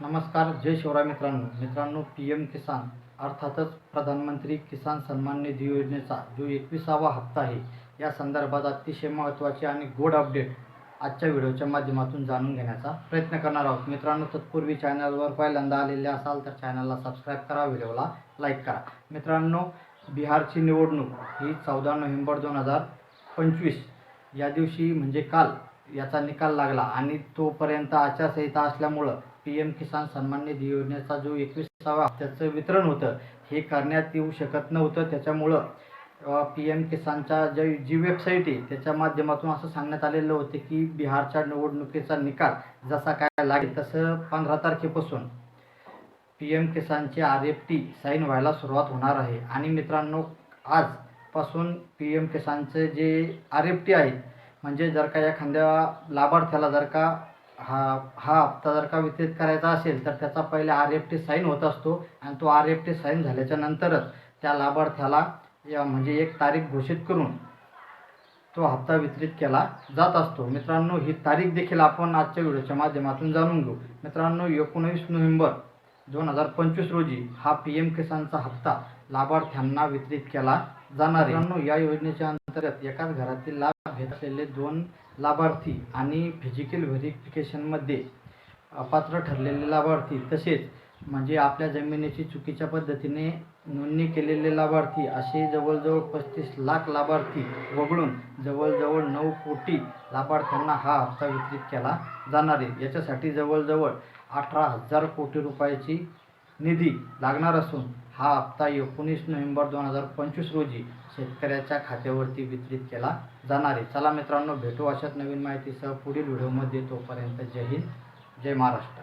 नमस्कार जय शिवराय मित्रांनो. मित्रांनो पी एम किसान अर्थातच प्रधानमंत्री किसान सन्मान निधी योजनेचा जो एकविसावा हप्ता आहे या संदर्भात अतिशय महत्त्वाचे आणि गोड अपडेट आजच्या व्हिडिओच्या माध्यमातून जाणून घेण्याचा प्रयत्न करणार आहोत. मित्रांनो तत्पूर्वी चॅनलवर पहिल्यांदा आलेले असाल तर चॅनलला सबस्क्राईब करा व्हिडिओला लाईक करा. मित्रांनो बिहारची निवडणूक ही चौदा नोव्हेंबर दोन हजार पंचवीस या दिवशी म्हणजे काल याचा निकाल लागला आणि तोपर्यंत आचारसंहिता असल्यामुळं पी एम किसान सन्मान निधी योजनेचा जो एकविसावा त्याचं वितरण होतं हे करण्यात येऊ शकत नव्हतं. त्याच्यामुळं पी एम किसानच्या जे जी वेबसाईट आहे त्याच्या माध्यमातून असं सांगण्यात आलेलं होतं की बिहारच्या निवडणुकीचा निकाल जसा काय लागेल तसं पंधरा तारखेपासून पी एम किसानचे आर एफ टी साईन व्हायला सुरुवात होणार आहे. आणि मित्रांनो आजपासून पी एम किसानचे जे आर एफ टी आहे म्हणजे जर का एखाद्या लाभार्थ्याला जर का हा हा हप्ता जर का वितरित करायचा असेल तर त्याचा पहिले आर एफ टी साईन होत असतो आणि तो आर एफ टी साईन झाल्याच्या नंतरच त्या लाभार्थ्याला म्हणजे एक तारीख घोषित करून तो हप्ता वितरित केला जात असतो. मित्रांनो ही तारीख देखील आपण आजच्या व्हिडिओच्या माध्यमातून जाणून घेऊ. मित्रांनो एकोणवीस नोव्हेंबर दोन हजार पंचवीस रोजी हा पी एम किसानचा हप्ता लाभार्थ्यांना वितरित केला जाणार आहे. मित्रांनो या योजनेच्या अंतर्गत एकाच घरातील लाभ घेत असलेले दोन लाभार्थी आणि फिजिकल व्हेरिफिकेशनमध्ये अपात्र ठरलेले लाभार्थी तसेच म्हणजे आपल्या जमिनीची चुकीच्या पद्धतीने नोंदणी केलेले लाभार्थी असे जवळजवळ पस्तीस लाख लाभार्थी वगळून जवळजवळ नऊ कोटी लाभार्थ्यांना हा हप्ता वितरित केला जाणार आहे. याच्यासाठी जवळजवळ अठरा हजार कोटी रुपयाची निधी लागणार असून हा हप्ता एकोणीस नोव्हेंबर दोन हजार पंचवीस रोजी शेतकऱ्याच्या खात्यावरती वितरित केला जाणार आहे. चला मित्रांनो भेटू अशाच नवीन माहितीसह पुढील व्हिडिओमध्ये. तोपर्यंत जय हिंद जय महाराष्ट्र.